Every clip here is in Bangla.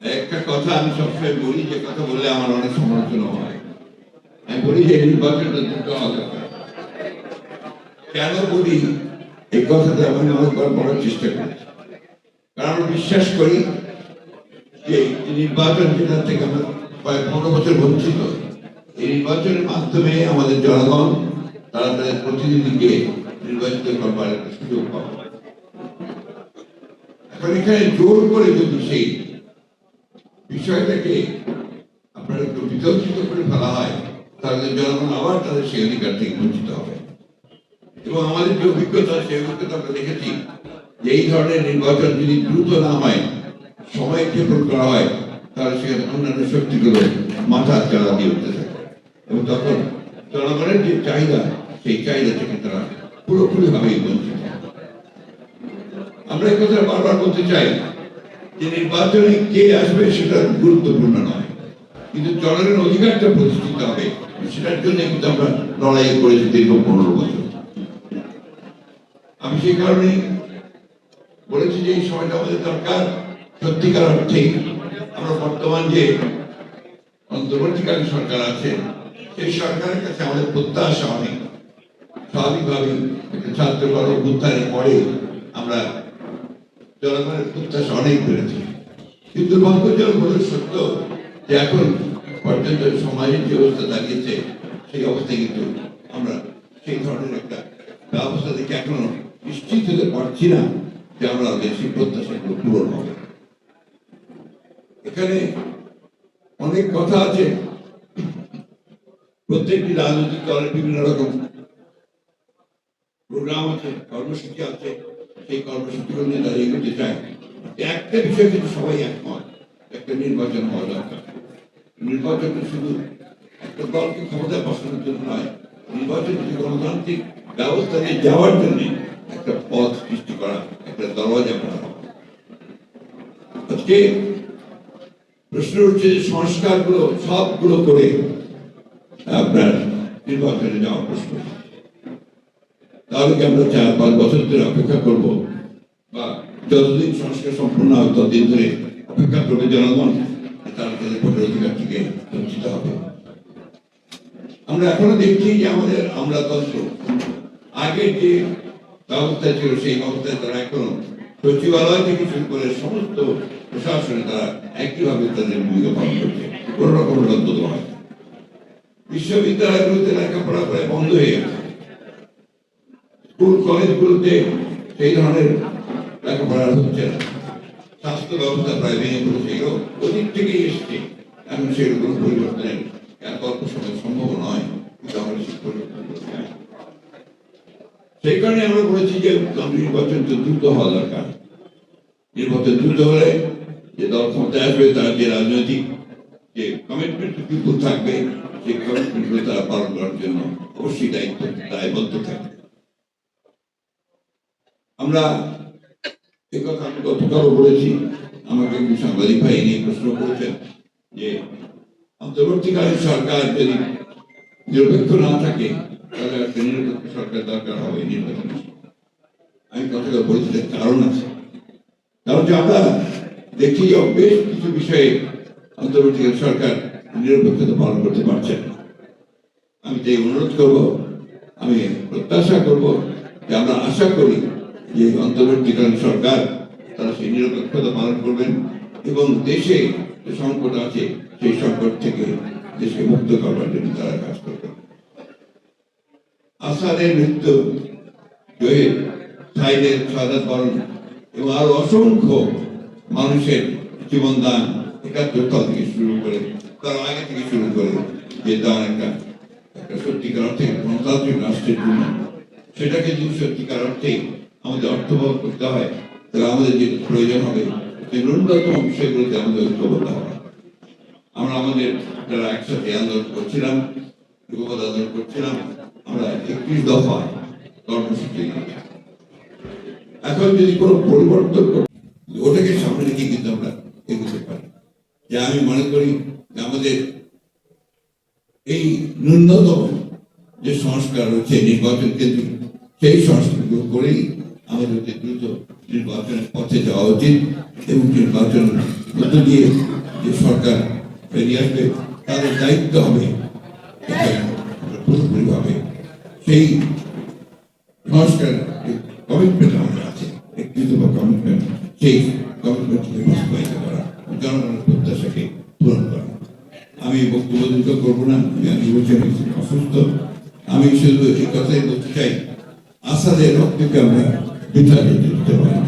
একটা কথা আমি সবসময় বলি, যে কথা বললে আমার অনেক সমালোচনা হয়। আমি বলি যে নির্বাচনটা দ্রুত কেন বলি? এই কথাটা আমি অনেকবার বলার চেষ্টা করি কারণ আমরা বিশ্বাস করি যে নির্বাচন যেটা থেকে আমরা প্রায় পনেরো বছর বঞ্চিত, এই নির্বাচনের মাধ্যমে আমাদের জনগণ তারা তাদের প্রতিনিধিকে নির্বাচিত করবার সুযোগ পাবে। এখন এখানে জোর করে যদি সেই বিষয়টাকে আপনার একটু বিতর্কিত করে ফেলা হয়, তাহলে জনগণ আবার তাদের সেই অধিকার থেকে বঞ্চিত হবে। এবং আমাদের যে অভিজ্ঞতা, সেই অভিজ্ঞতা আমরা দেখেছি যে এই ধরনের নির্বাচন যদি দ্রুত না হয়, সময় ক্ষেপণ করা হয়, তাহলে সেখানে অন্যান্য শক্তিগুলো মাথা চালা দিয়ে উঠতে থাকে। এবং তখন জনগণের যে চাহিদা, সেই চাহিদা থেকে তারা পুরোপুরি ভাবেই বঞ্চিত। আমরা এই কথা বারবার বলতে চাই নির্বাচনে কে আসবে সেটা গুরুত্বপূর্ণ নয়। কিন্তু জনগণের অধিকারটা প্রতিষ্ঠিত হবে, সেটার জন্য কিন্তু আমরা লড়াই করেছি দীর্ঘ পনেরো বছর। আমি সেই কারণেই বলেছি যে এই সময়টা আমাদের দরকার। সত্যিকার অর্থে আমরা বর্তমান যে অন্তর্বর্তীকালীন সরকার আছে, সেই সরকারের কাছে আমাদের প্রত্যাশা অনেক। স্বাভাবিকভাবেই একটা ছাত্র গণ পরে আমরা জনগণের প্রত্যাশা অনেক বেড়েছে। কিন্তু দুর্ভাগ্যজনক হলো সত্য যে এখন পর্যন্ত সমাজের যে অবস্থা দাঁড়িয়েছে, সেই অবস্থায় কিন্তু আমরা সেই ধরনের একটা ব্যবস্থা থেকে এখনও নিশ্চিত হতে পারছি না যে আমরা সেই প্রত্যাশাগুলো পূরণ হবে। এখানে অনেক কথা আছে। প্রত্যেকটি রাজনৈতিক দলের বিভিন্ন রকম প্রোগ্রাম আছে, কর্মসূচি আছে। সেই কর্মসূচিগুলো নিয়ে তারা এগোতে চায় একটা বিষয় কিন্তু সবাই একমত, একটা নির্বাচন হওয়া দরকার। নির্বাচনটা শুধু একটা দলকে ক্ষমতা বসানোর জন্য নয়, নির্বাচন গণতান্ত্রিক ব্যবস্থা নিয়ে যাওয়ার জন্য একটা পথ সৃষ্টি করা, একটা দরওয়াজা করা আজকে প্রশ্ন উঠছে যে সংস্কারগুলো সবগুলো করে আপনার নির্বাচনে যাওয়ার প্রশ্ন। তাহলে কি আমরা চার পাঁচ বছর ধরে অপেক্ষা করব? বা যতদিন সংস্কার সম্পূর্ণ হবে, ততদিন ধরে অপেক্ষা করবে জনগণ তারা তাদের ভোটের অধিকার থেকে বঞ্চিত হবে। আমরা এখনও দেখছি যে আমাদের আমলাতন্ত্র আগের যে ব্যবস্থা ছিল, সেই ব্যবস্থায় তারা এখনও সচিবালয় থেকে শুরু করে সমস্ত প্রশাসনে তারা একইভাবে তাদের ভূমিকা পালন করছে। কোনো রকম রদ্দ হয়। বিশ্ববিদ্যালয়গুলোতে লেখাপড়া প্রায় বন্ধ হয়ে গেছে। স্কুল কলেজগুলোতে সেই ধরনের লেখাপড়া হচ্ছে না? স্বাস্থ্য ব্যবস্থা প্রায় ভেঙে পড়েছে, এগুলো ওদিক থেকেই এসছে। এখন সেগুলো পরিবর্তনের এত অল্প সময় সম্ভব নয় সেই পরিবর্তন সেই কারণে আমরা বলেছি যে নির্বাচন তো দ্রুত হওয়া দরকার। নির্বাচন দ্রুত হলে যে দল ক্ষমতায় আসবে, তার যে রাজনৈতিক যে কমিটমেন্ট পিপুল থাকবে, সেই কমিটমেন্টগুলো তারা পালন করার জন্য অবশ্যই দায়িত্ব, দায়বদ্ধ থাকবে। আমরা এ কথা আমি গতকালও বলেছি, আমাকে একটি সাংবাদিক ভাই নিয়ে প্রশ্ন করেছেন যে, অন্তর্বর্তীকালীন সরকার যদি নিরপেক্ষ না থাকে, তাহলে একটা নিরপেক্ষ সরকার দরকার হবে নির্বাচনে? আমি কথাটা বলেছি কারণ আছে। কারণ যে আমরা দেখি বেশ কিছু বিষয়ে অন্তর্বর্তীকালীন সরকার নিরপেক্ষতা পালন করতে পারছে না। আমি তাই অনুরোধ করব, আমি প্রত্যাশা করব যে আমরা আশা করি যে অন্তর্বর্তীকালীন সরকার, তারা সেই নিরপেক্ষতা পালন করবেন এবং দেশে যে সংকট আছে, সেই সংকট থেকে দেশকে মুক্ত করবার জন্য তারা কাজ করবেন আসাদের মৃত্যু জহির সাইদের সাদাত বরণ এবং আরও অসংখ্য মানুষের জীবনদান একাত্তর সাল থেকে শুরু করে, তার আগে থেকে শুরু করে যে দান একটা একটা সত্যিকার অর্থে গণতান্ত্রিক রাষ্ট্রের জন্য। সেটাকে যদি সত্যিকার অর্থে আমাদের অর্থ অর্থবহ করতে হয়, তাহলে আমাদের যে প্রয়োজন হবে যে ন্যূনতম বিষয়গুলোতে আমাদের ঐক্যবদ্ধ হবে আমরা আমাদের যারা একসাথে আন্দোলন করছিলাম যুবপদ আন্দোলন করছিলাম, আমরা একত্রিশ দফা কর্মসূচি এখন যদি কোনো পরিবর্তন ওটাকে সামনে রেখে কিন্তু আমরা এগোতে পারি। যে আমি মনে করি আমাদের এই ন্যূনতম যে সংস্কার হচ্ছে নির্বাচন কেন্দ্র সেই সংস্কারগুলো করেই আমাদের দ্রুত নির্বাচনের পথে যাওয়া উচিত এবং নির্বাচন মধ্য দিয়ে যে সরকার বেরিয়ে আসবে তাদের দায়িত্ব হবে পুরোপুরিভাবে। সেই সংস্কার কমিটমেন্ট আমাদের আছে বা কমিটমেন্ট সেই কমিটমেন্টকে বাস্তবায়িত করা জনগণের প্রত্যাশাকে পূরণ করা। আমি বক্তব্য দুটো করব না, আমি আগে বলছি অসুস্থ। আমি শুধু এই কথাই বলতে চাই, আসাদের রক্তকে আমরা বিসর্জন যেতে পারি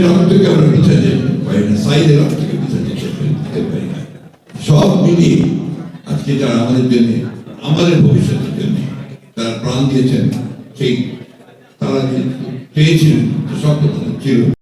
না আমরা বিসর্জন দিতে পারি না সাইদের রক্তকে বিসর্জন দিতে পারি না। সব মিলিয়ে আজকে যারা আমাদের জন্য, আমাদের ভবিষ্যতের জন্য তারা প্রাণ দিয়েছেন, সেই তারা চেয়েছিলেন সব ছিল।